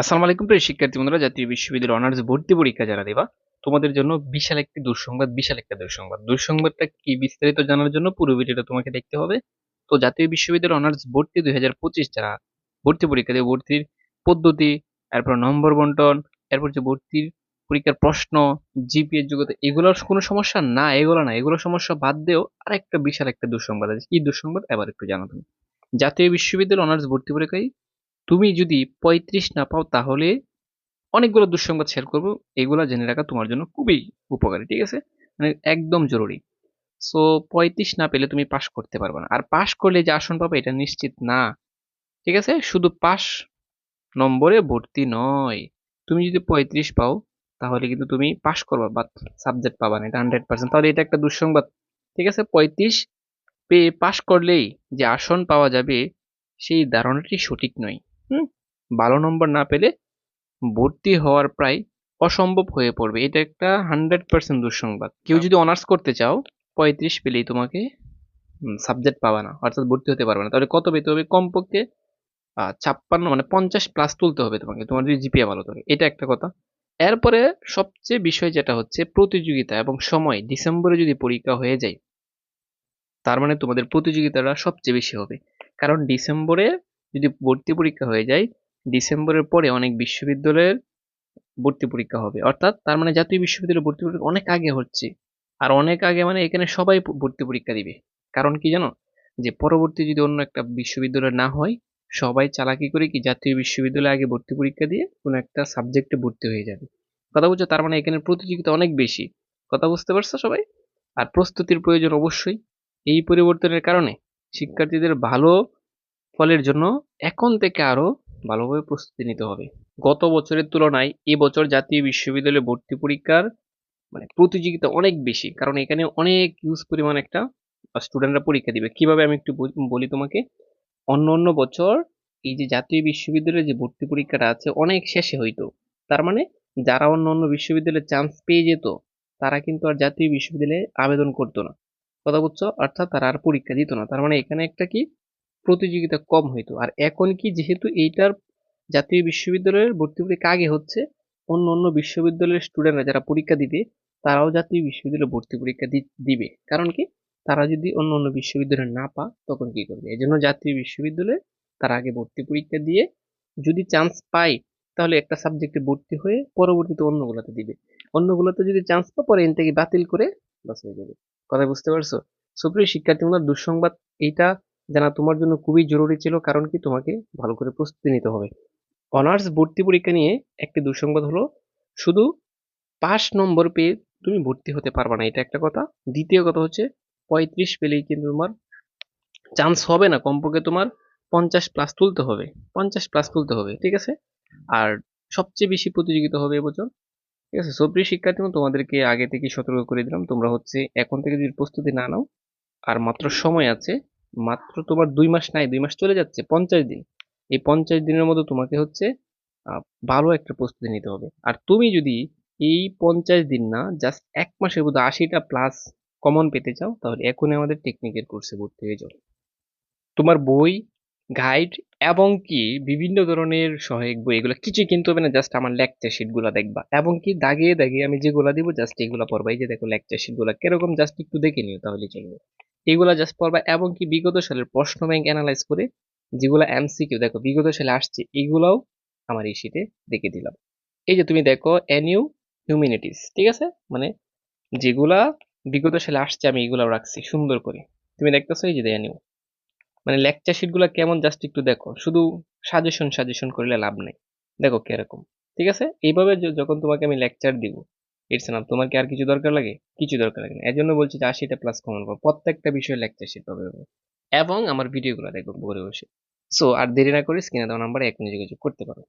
আসসালামু আলাইকুম প্রিয় শিক্ষার্থী বন্ধুরা, জাতীয় বিশ্ববিদ্যালয় অনার্স ভর্তি পরীক্ষা যারা দেবা, তোমাদের জন্য বিশাল একটি দুঃসংবাদ, বিশাল একটা দুঃসংবাদ। দুঃসংবাদটা কি বিস্তারিত জানার জন্য পুরো ভিডিওটা তোমাকে দেখতে হবে। তো জাতীয় বিশ্ববিদ্যালয় অনার্স ভর্তি দুই হাজার পঁচিশ যারা ভর্তি পরীক্ষা দেবে, ভর্তির পদ্ধতি, এরপর নম্বর বন্টন, এরপর যে ভর্তির পরীক্ষার প্রশ্ন জিপিএর যোগ্যতা, এগুলোর কোনো সমস্যা না, এগুলো না, এগুলো সমস্যা বাদ দিয়েও আরেকটা বিশাল একটা দুঃসংবাদ আছে। কি দুঃসংবাদ? এবার একটু জানো তুমি জাতীয় বিশ্ববিদ্যালয় অনার্স ভর্তি পরীক্ষায় তুমি যদি পঁয়ত্রিশ না পাও তাহলে অনেকগুলো দুঃসংবাদ শেয়ার করব। এগুলো জেনে রাখা তোমার জন্য খুবই উপকারী, ঠিক আছে? মানে একদম জরুরি। সো পঁয়ত্রিশ না পেলে তুমি পাশ করতে পারবে না। আর পাশ করলে যে আসন পাবে এটা নিশ্চিত না। ঠিক আছে? শুধু পাস নম্বরে ভর্তি নয়। তুমি যদি পঁয়ত্রিশ পাও তাহলে কিন্তু তুমি পাশ করবা বা সাবজেক্ট পাবা না, এটা হান্ড্রেড পার্সেন্ট তাহলে এটা একটা দুঃসংবাদ। ঠিক আছে? পঁয়ত্রিশ পেয়ে পাশ করলেই যে আসন পাওয়া যাবে, সেই ধারণাটি সঠিক নয়। হুম ভালো নম্বর না পেলে ভর্তি হওয়ার প্রায় অসম্ভব হয়ে পড়বে। এটা একটা হান্ড্রেড পার্সেন্ট দুঃসংবাদ। কেউ যদি অনার্স করতে চাও পঁয়ত্রিশ পেলেই তোমাকে সাবজেক্ট পাবা না অর্থাৎ ভর্তি হতে পারবে না। তাহলে কত পেতে হবে? কমপক্ষে ছাপ্পান্ন মানে পঞ্চাশ প্লাস তুলতে হবে তোমাকে। তোমার যদি জিপিএ ভালো থাকে। এটা একটা কথা। এরপরে সবচেয়ে বিষয় যেটা হচ্ছে প্রতিযোগিতা এবং সময়। ডিসেম্বরে যদি পরীক্ষা হয়ে যায় তার মানে তোমাদের প্রতিযোগিতাটা সবচেয়ে বেশি হবে। কারণ ডিসেম্বরে যদি ভর্তি পরীক্ষা হয়ে যায়, ডিসেম্বরের পরে অনেক বিশ্ববিদ্যালয়ের ভর্তি পরীক্ষা হবে। অর্থাৎ তার মানে জাতীয় বিশ্ববিদ্যালয়ে ভর্তি পরীক্ষা অনেক আগে হচ্ছে। আর অনেক আগে মানে এখানে সবাই ভর্তি পরীক্ষা দিবে। কারণ কি জানো? যে পরবর্তী যদি অন্য একটা বিশ্ববিদ্যালয় না হয়, সবাই চালাকি করে কি জাতীয় বিশ্ববিদ্যালয়ে আগে ভর্তি পরীক্ষা দিয়ে কোনো একটা সাবজেক্টে ভর্তি হয়ে যাবে। কথা বুঝছ তার মানে এখানে প্রতিযোগিতা অনেক বেশি। কথা বুঝতে পারছ সবাই? আর প্রস্তুতির প্রয়োজন অবশ্যই। এই পরিবর্তনের কারণে শিক্ষার্থীদের ভালো ফলের জন্য এখন থেকে আরও ভালোভাবে প্রস্তুতি নিতে হবে। গত বছরের তুলনায় এবছর জাতীয় বিশ্ববিদ্যালয়ে ভর্তি পরীক্ষার মানে প্রতিযোগিতা অনেক বেশি, কারণ এখানে অনেক ইউজ পরিমাণ একটা স্টুডেন্টরা পরীক্ষা দিবে। কীভাবে আমি একটু বলি তোমাকে? অন্য অন্য বছর এই যে জাতীয় বিশ্ববিদ্যালয়ের যে ভর্তি পরীক্ষাটা আছে, অনেক শেষে হইতো। তার মানে যারা অন্য অন্য বিশ্ববিদ্যালয়ে চান্স পেয়ে যেত, তারা কিন্তু আর জাতীয় বিশ্ববিদ্যালয়ে আবেদন করতো না। কথা বুঝছ? অর্থাৎ তারা আর পরীক্ষা দিত না। তার মানে এখানে একটা কি প্রতিযোগিতা কম হইতো। আর এখন কি যেহেতু এইটার জাতীয় বিশ্ববিদ্যালয়ের ভর্তি পরীক্ষা আগে হচ্ছে, অন্য অন্য বিশ্ববিদ্যালয়ের স্টুডেন্টরা যারা পরীক্ষা দিবে, তারাও জাতীয় বিশ্ববিদ্যালয়ে ভর্তি পরীক্ষা দিবে। কারণ কি? তারা যদি অন্য অন্য বিশ্ববিদ্যালয়ে না পা, তখন কি করবে? এই জন্য জাতীয় বিশ্ববিদ্যালয়ে তারা আগে ভর্তি পরীক্ষা দিয়ে যদি চান্স পায়, তাহলে একটা সাবজেক্টে ভর্তি হয়ে পরবর্তীতে অন্যগুলোতে দিবে। অন্যগুলোতে যদি চান্স পা পরে এন থেকে বাতিল করে বাস হয়ে যাবে। কথা বুঝতে পারছ? সুপ্রিয় শিক্ষার্থীগুলোর দুঃসংবাদ, এইটা জানা তোমার জন্য খুবই জরুরি ছিল, কারণ কি তোমাকে ভালো করে প্রস্তুতি নিতে হবে। অনার্স ভর্তি পরীক্ষা নিয়ে একটি দুঃসংবাদ হলো, শুধু পাঁচ নম্বর পেয়ে তুমি ভর্তি হতে পারবে না, এটা একটা কথা। দ্বিতীয় কথা হচ্ছে, পঁয়ত্রিশ পেলেই কিন্তু তোমার চান্স হবে না, কমপক্ষে তোমার পঞ্চাশ প্লাস তুলতে হবে, পঞ্চাশ প্লাস তুলতে হবে, ঠিক আছে? আর সবচেয়ে বেশি প্রতিযোগিতা হবে এবছর, ঠিক আছে? সবরি শিক্ষার্থী তোমাদেরকে আগে থেকে সতর্ক করে দিলাম, তোমরা হচ্ছে এখন থেকে যদি প্রস্তুতি না নাও, আর মাত্র সময় আছে মাত্র তোমার দুই মাস নাই, দুই মাস চলে যাচ্ছে, পঞ্চাশ দিন। এই পঞ্চাশ দিনের মধ্যে তোমাকে হচ্ছে ভালো একটা প্রস্তুতি নিতে হবে। আর তুমি যদি এই পঞ্চাশ দিন না জাস্ট এক মাসের মধ্যে আশিটা প্লাস কমন পেতে চাও, তাহলে এখনই আমাদের টেকনিকের কোর্সে ভর্তি হয়ে যাও। তোমার বই গাইড এবং কি বিভিন্ন ধরনের সহায়ক বই, এগুলো কিছুই কিনতে হবে না জাস্ট আমার লেকচার শিটগুলো দেখবা। এবং কি দাগিয়ে দাগিয়ে আমি যেগুলো দিব জাস্ট এগুলো পড়বা। এই যে দেখো লেকচার শিটগুলো কীরকম? জাস্ট একটু দেখে নিও, তাহলে চলবে। এগুলা জাস্ট পড়বা এবং কি বিগত সালের প্রশ্ন ব্যাংক অ্যানালাইজ করে যেগুলো এমসিকিউ দেখো বিগত সালে আসছে, এগুলাও আমার এই শিটে দেখে দিলাম। এই যে তুমি দেখো এনইউ হিউম্যানিটিস ঠিক আছে? মানে যেগুলা বিগত সালে আসছে আমি এগুলাও রাখছি, সুন্দর করে। তুমি দেখতেছো এই যে এনইউ মানে লেকচার শিটগুলো কেমন জাস্ট একটু দেখো, শুধু সাজেশন সাজেশন করলে লাভ নেই। দেখো কীরকম, ঠিক আছে? এইভাবে যখন তোমাকে আমি লেকচার দিব ইটস নাম তোমার কি আর কিছু দরকার লাগে? কিছু দরকার লাগে না। জন্য বলছি যে আশিটা প্লাস কমন করো। প্রত্যেকটা বিষয়ে লেকচার শিট পাবে এবং আমার ভিডিওগুলো দেখব ঘরে বসে। সো আর দেরি না করে স্ক্রিনে দেওয়া নাম্বারে এখনই যোগাযোগ করতে পারো।